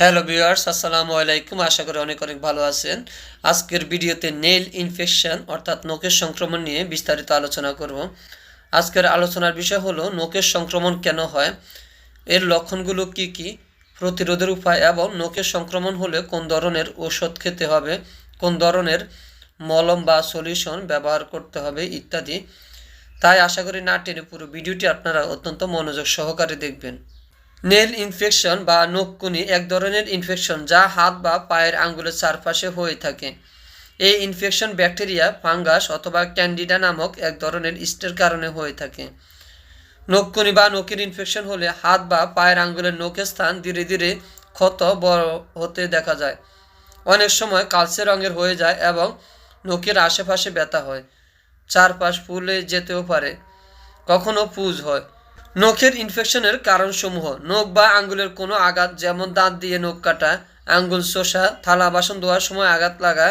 Hello viewers আসসালামু আলাইকুম। আশা করি অনেক অনেক ভালো আছেন। আজকের ভিডিওতে নেল ইনফেকশন অর্থাৎ নখের সংক্রমণ নিয়ে বিস্তারিত আলোচনা করব। আজকের আলোচনার বিষয় হলো, নখের সংক্রমণ কেন হয়? এর লক্ষণগুলো কি কি? প্রতিরোধের উপায় এবং নখের সংক্রমণ হলে কোন ধরনের ওষুধ খেতে হবে? কোন ধরনের মলম বা সলিউশন ব্যবহার করতে হবে? ইত্যাদি। তাই আশা করি না টেনে পুরো ভিডিওটি আপনারা অত্যন্ত মনোযোগ সহকারে দেখবেন। নেল ইনফেকশন বা নখকুনি এক ধরনের ইনফেকশন যা হাত বা পায়ের আঙ্গুলের চারপাশে হয়ে থাকে। এই ইনফেকশন ব্যাকটেরিয়া, ফাঙ্গাস অথবা ক্যান্ডিডা নামক এক ধরনের ইস্টের কারণে হয়ে থাকে। নখকুনি বা নখের ইনফেকশন হলে হাত বা পায়ের আঙ্গুলের নখের স্থান ধীরে ধীরে ক্ষত বড় হতে দেখা যায়। অনেক সময় কালচে রঙের হয়ে যায় এবং নখের আশেপাশে ব্যথা হয়। চারপাশ ফুলে যেতেও পারে। কখনো পুজ হয়। নখের ইনফেকশনের কারণসমূহ, নখ বা আঙ্গুলের কোনো আঘাত যেমন দাঁত দিয়ে নখ কাটা, আঙ্গুল শোষা, থালা, বাসন ধোয়ার সময় আঘাত লাগা,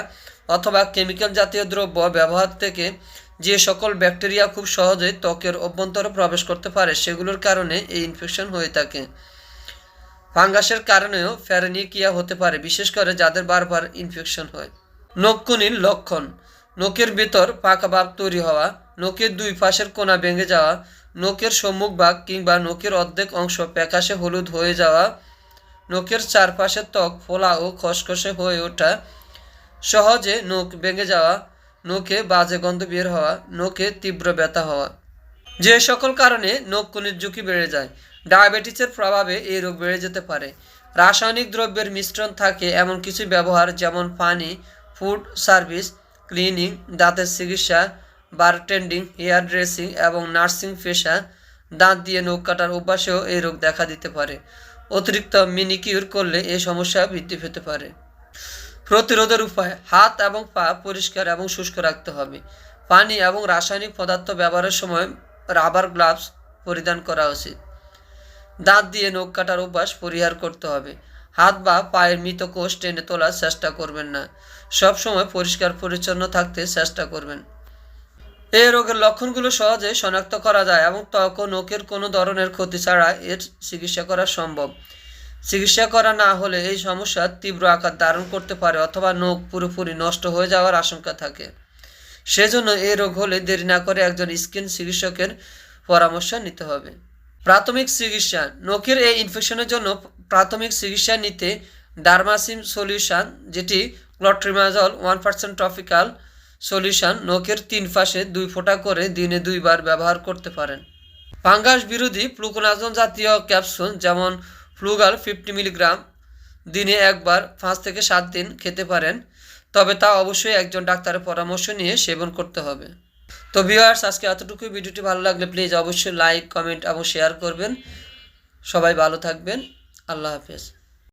অথবা কেমিক্যাল জাতীয় দ্রব্য ব্যবহার থেকে যে সকল ব্যাকটেরিয়া খুব সহজেই ত্বকের অভ্যন্তরে প্রবেশ করতে পারে, সেগুলোর কারণে এই ইনফেকশন হয়ে থাকে। ফাঙ্গাসের কারণেও ফ্যারেনিকিয়া হতে পারে, বিশেষ করে যাদের বারবার ইনফেকশন হয়। নখকুনির লক্ষণ, নখের ভেতর পাকা ভাব তৈরি হওয়া, নখের দুই পাশের কোনা ভেঙে যাওয়া নখের সম্মুখ ভাগ কিংবা নখের অর্ধেক অংশ প্যাকাশে হলুদ হয়ে যাওয়া নখের চারপাশের ত্বক ফোলা ও খসখসে হয়ে ওঠা, সহজে নখ ভেঙে যাওয়া নখে বাজে গন্ধ বের হওয়া নখে তীব্র ব্যথা হওয়া। যে সকল কারণে নখকুনির ঝুঁকি বেড়ে যায়। ডায়াবেটিসের প্রভাবে এই রোগ বেড়ে যেতে পারে। রাসায়নিক দ্রব্যের মিশ্রণ থাকে এমন কিছু ব্যবহার যেমন পানি, ফুড সার্ভিস, ক্লিনিং, দাঁতের চিকিৎসা বারটেন্ডিং, হেয়ার ড্রেসিং এবং নার্সিং পেশা দাঁত দিয়ে নখ কাটার অভ্যাসেও এই রোগ দেখা দিতে পারে। অতিরিক্ত মিনিকিউর করলে এই সমস্যা বৃদ্ধি পেতে পারে। প্রতিরোধের উপায়, হাত এবং পা পরিষ্কার এবং শুষ্ক রাখতে হবে। পানি এবং রাসায়নিক পদার্থ ব্যবহারের সময় রাবার গ্লাভস পরিধান করা উচিত। দাঁত দিয়ে নখ কাটার অভ্যাস পরিহার করতে হবে। হাত বা পায়ের মৃত কোষ টেনে তোলার চেষ্টা করবেন না। সব সময় পরিষ্কার পরিচ্ছন্ন থাকতে চেষ্টা করবেন। এই রোগের লক্ষণগুলো সহজে শনাক্ত করা যায় এবং ত্বক ও নখের কোনো ধরনের ক্ষতি ছাড়া এর চিকিৎসা করা সম্ভব। চিকিৎসা করা না হলে এই সমস্যা তীব্র আকার ধারণ করতে পারে অথবা নখ পুরোপুরি নষ্ট হয়ে যাওয়ার আশঙ্কা থাকে। সেজন্য এই রোগ হলে দেরি না করে একজন স্কিন চিকিৎসকের পরামর্শ নিতে হবে। প্রাথমিক চিকিৎসা, নখের এই ইনফেকশনের জন্য প্রাথমিক চিকিৎসা নিতে ডার্মাসিম সলিউশন, যেটি clotrimazole one percent topical solution নখের তিন পাশে দুই ফোঁটা করে দিনে দুইবার ব্যবহার করতে পারেন। ফাঙ্গাস বিরোধী প্লুকোনাজন জাতীয় ক্যাপসুল যেমন ফ্লুগাল ফিফটি মিলিগ্রাম দিনে একবার পাঁচ থেকে সাত দিন খেতে পারেন, তবে তা অবশ্যই একজন ডাক্তারের পরামর্শ নিয়ে সেবন করতে হবে। তো ভিউয়ার্স, আজকে এতটুকু ভিডিওটি ভালো লাগলে প্লিজ অবশ্যই লাইক, কমেন্ট এবং শেয়ার করবেন। সবাই ভালো থাকবেন। আল্লাহ হাফেজ।